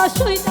বাসই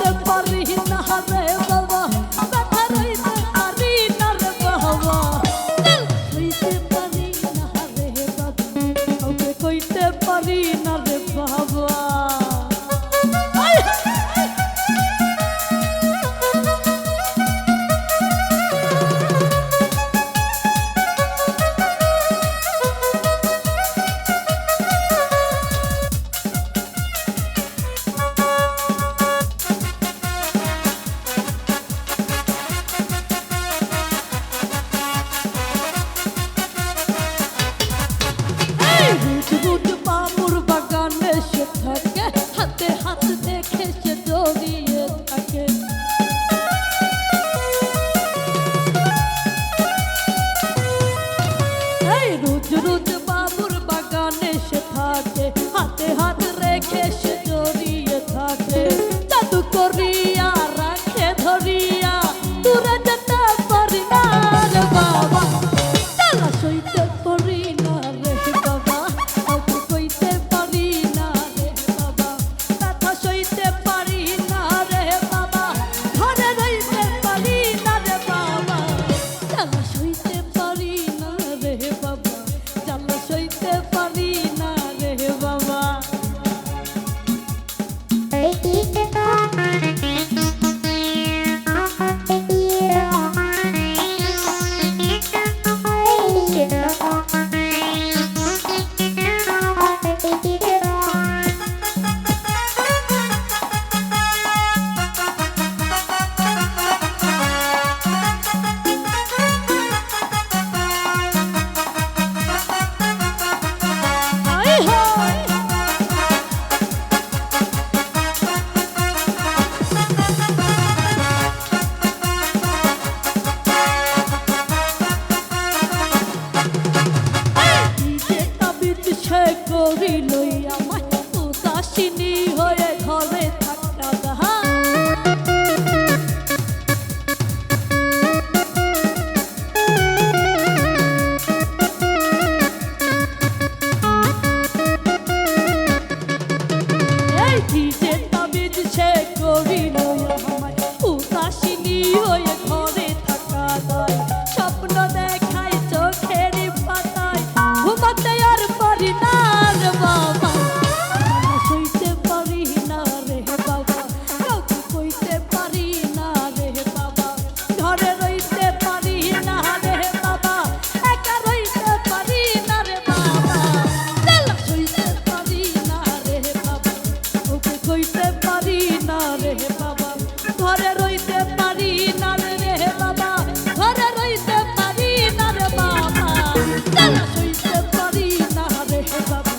হাতে হাতে তিনি হয়ে ঘরে থাকা যাহা এই দিশে তাবিজ সে করিল সইতে পারি না রে বাবা। ঘরে রইতে পারি না রে বাবা। ঘরে রইতে পারি না রে বাবা। সইতে পারি না রে বাবা।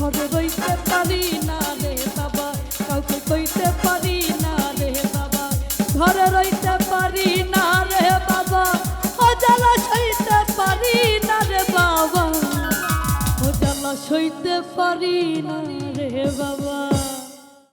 ঘরে রইতে পারি না রে বাবা। কাউকে কইতে পারি না রে বাবা। ঘরে রইতে পারি না রে বাবা। অজালা সইতে পারি না রে বাবা। অজালা সইতে পারি না রে বাবা।